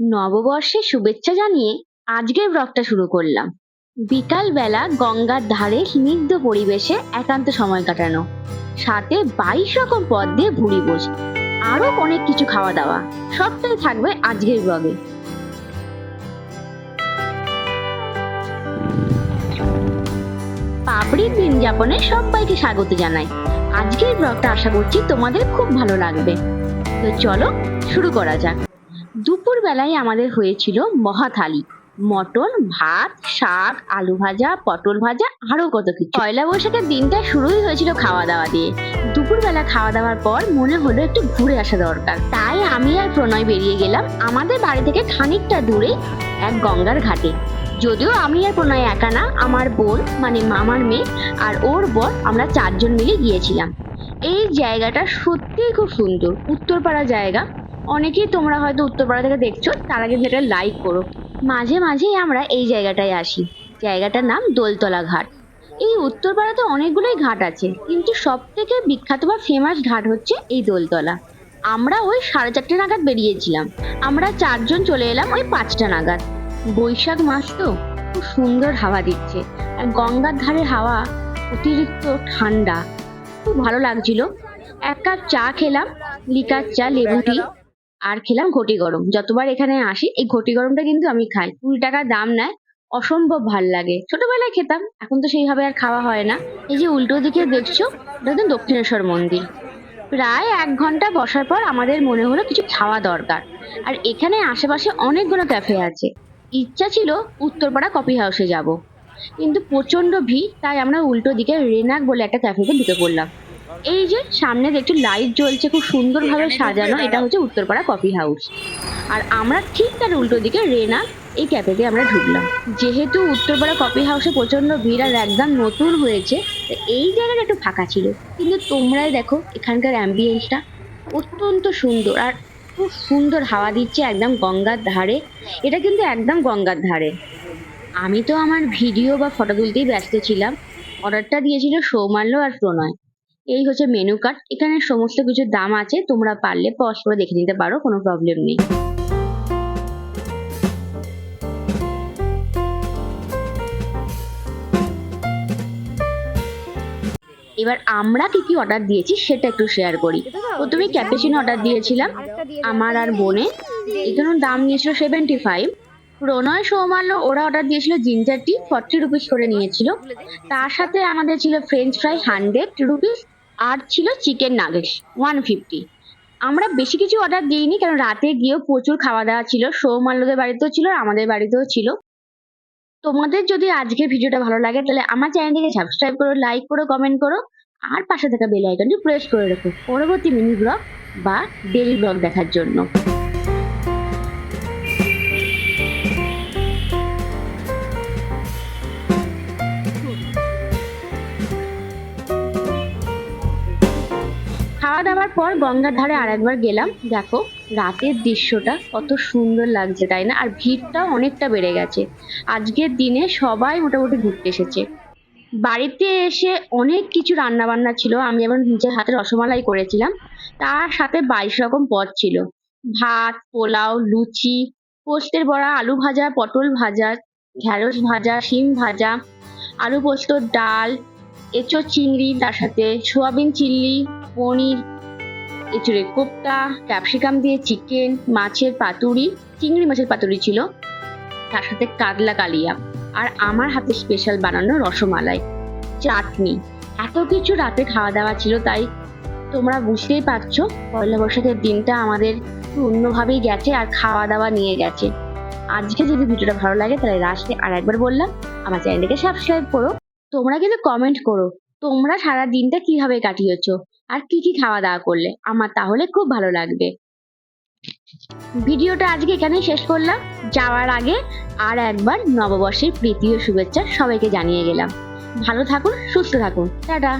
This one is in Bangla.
নববর্ষের শুভেচ্ছা জানিয়ে আজকের ব্লগটা শুরু করলাম। বিকালবেলা গঙ্গার ধারে স্নিগ্ধ পরিবেশে একান্ত সময় কাটানো। সাথে বাইশ রকম পদ দিয়ে ভুড়ি বোঝ আরও অনেক কিছু খাওয়া দাওয়া। সবটাই থাকবে আজকের ব্লগে। পাপড়ির দিন যাপনে সবাইকে স্বাগত জানাই। আজকের ব্লগটা আশা করছি তোমাদের খুব ভালো লাগবে। তো চলো শুরু করা যাক। দুপুর বেলায় আমাদের হয়েছিল মহাথালি মটন, ভাত, শাক, আলু ভাজা, পটল ভাজা, আরও কত কিছু। পয়লা বৈশাখের দিনটা শুরুই হয়েছিল খাওয়া দাওয়া দিয়ে। দুপুরবেলা খাওয়া দাওয়ার পর মনে হলো একটু ঘুরে আসা দরকার। তাই আমি আর প্রণয় বেরিয়ে গেলাম আমাদের বাড়ি থেকে খানিকটা দূরে এক গঙ্গার ঘাটে। যদিও আমি আর প্রণয় একা না, আমার বোন মানে মামার মেয়ে আর ওর বর আমরা চারজন মিলে গিয়েছিলাম। এই জায়গাটা সত্যিই খুব সুন্দর। উত্তরপাড়া জায়গা। অনেকেই তোমরা হয়তো উত্তরপাড়া থেকে দেখছ, তার আগে ভিডিওটা লাইক করো। মাঝে মাঝেই আমরা এই জায়গাটায় আসি। জায়গাটার নাম দোলতলা ঘাট। এই উত্তরপাড়াতে অনেকগুলোই ঘাট আছে, কিন্তু সব থেকে বিখ্যাত বা ফেমাস ঘাট হচ্ছে এই দোলতলা। আমরা ওই সাড়ে চারটে নাগাদ বেরিয়েছিলাম। আমরা চারজন চলে এলাম ওই পাঁচটা নাগাদ। বৈশাখ মাস তো, খুব সুন্দর হাওয়া দিচ্ছে। আর গঙ্গার ধারে হাওয়া অতিরিক্ত ঠান্ডা। খুব ভালো লাগছিল। এক কাপ চা খেলাম, লিকার চা, লেবু টি। আর খেলাম ঘটি গরম। যতবার এখানে আসি, এই ঘটি গরমটা কিন্তু আমি খাই। কুড়ি টাকা দাম নেয়, অসম্ভব ভালো লাগে। ছোটবেলায় খেতাম, এখন তো সেইভাবে আর খাওয়া হয় না। এই যে উল্টো দিকে দেখছ এটা হচ্ছে দক্ষিণেশ্বর মন্দির। প্রায় এক ঘণ্টা বসার পর আমাদের মনে হলো কিছু খাওয়া দরকার। আর এখানে আশেপাশে অনেকগুলো ক্যাফে আছে। ইচ্ছা ছিল উত্তরপাড়া কফি হাউসে যাব। কিন্তু প্রচণ্ড ভিড়, তাই আমরা উল্টো দিকে রেনাক বলে একটা ক্যাফেতে ঢুকে পড়লাম। এই যে সামনে দেখছ লাইট জ্বলছে খুব সুন্দরভাবে সাজানো এটা হচ্ছে উত্তরপাড়া কফি হাউস আর আমরা ঠিক তার উল্টো দিকে রেনা এই ক্যাফেতে আমরা ঢুকলাম। যেহেতু উত্তরপাড়া কফি হাউসে প্রচণ্ড ভিড় আর একদম নতুন হয়েছে তো এই জায়গাটা একটু ফাঁকা ছিল। কিন্তু তোমরাই দেখো এখানকার অ্যাম্বিয়েন্সটা অত্যন্ত সুন্দর আর খুব সুন্দর হাওয়া দিচ্ছে একদম গঙ্গার ধারে। এটা কিন্তু একদম গঙ্গার ধারে। আমি তো আমার ভিডিও বা ফটো তুলতেই ব্যস্ত ছিলাম। অর্ডারটা দিয়েছিল সৌমাল্য আর প্রণয়। এই হচ্ছে মেনু কার্ড এখানে সমস্ত কিছুর দাম আছে, তোমরা পারলে পজ করে দেখে নিতে পারো, কোনো প্রবলেম নেই। এবার আমরা কি কি অর্ডার দিয়েছি সেটা একটু শেয়ার করি। প্রথমে ক্যাপেচিনো অর্ডার দিয়েছিলাম আমার আর বোনে। এখানে দাম নিয়েছিল সেভেন্টি ফাইভ প্রণয় সৌমাল্য ওরা অর্ডার দিয়েছিল জিঞ্জার টি ফর্টি রুপিস করে নিয়েছিল। তার সাথে আমাদের ছিল ফ্রেঞ্চ ফ্রাই হান্ড্রেড রুপিস আর ছিল চিকেন নাগেটস ওয়ান ফিফটি আমরা বেশি কিছু অর্ডার দিইনি কারণ রাতে গিয়েও প্রচুর খাওয়া দাওয়া ছিল। সৌমাল্যদের বাড়িতেও ছিল আর আমাদের বাড়িতেও ছিল। তোমাদের যদি আজকের ভিডিওটা ভালো লাগে তাহলে আমার চ্যানেলটিকে সাবস্ক্রাইব করো লাইক করো কমেন্ট করো, আর পাশে থাকা বেল আইকনটি প্রেস করে রাখো। পরবর্তী মিনি ব্লগ বা ডেলি ব্লগ দেখার জন্য। খাওয়া দাওয়ার পর গঙ্গার ধারে আর একবার গেলাম। দেখো, রাতের দৃশ্যটা কত সুন্দর লাগছে, তাই না? আর ভিড়টাও অনেকটা বেড়ে গেছে। আজকের দিনে সবাই মোটামুটি ঘুরতে এসেছে। বাড়িতে এসে অনেক কিছু রান্না বান্না ছিল। আমি যেমন নিজের হাতে রসমালাই করেছিলাম। তার সাথে বাইশ রকম পদ ছিল। ভাত, পোলাও, লুচি, পোস্তের বড়া, আলু ভাজা, পটল ভাজা, ঢ্যাঁড়স ভাজা, শিম ভাজা, আলু পোস্ত, ডাল, এঁচো চিংড়ি, তার সাথে সোয়াবিন চিল্লি পনির এঁচুড়ের কোপ্তা, ক্যাপসিকাম দিয়ে চিকেন, মাছের পাতুরি, চিংড়ি মাছের পাতুরি ছিল। তার সাথে কাতলা কালিয়া আর আমার হাতে স্পেশাল বানানো রসমালাই, চাটনি। এত কিছু রাতে খাওয়া দাওয়া ছিল তাই তোমরা বুঝতেই পারছ, পয়লা বৈশাখের দিনটা আমাদের অন্যভাবেই গেছে আর খাওয়া দাওয়া নিয়ে গেছে। আজকে যদি ভিডিওটা ভালো লাগে তাহলে লাস্টে আর একবার বললাম, আমার চ্যানেলটাকে সাবস্ক্রাইব করো। তোমরা কিন্তু কমেন্ট করো তোমরা সারা দিনটা কীভাবে কাটিয়েছো? আর কি কি খাওয়া দাওয়া করলে? আমার তাহলে খুব ভালো লাগবে। ভিডিওটা আজকে এখানে শেষ করলাম। যাওয়ার আগে আর একবার নববর্ষের প্রীতি ও শুভেচ্ছা সবাইকে জানিয়ে গেলাম। ভালো থাকুন, সুস্থ থাকুন। টাটা।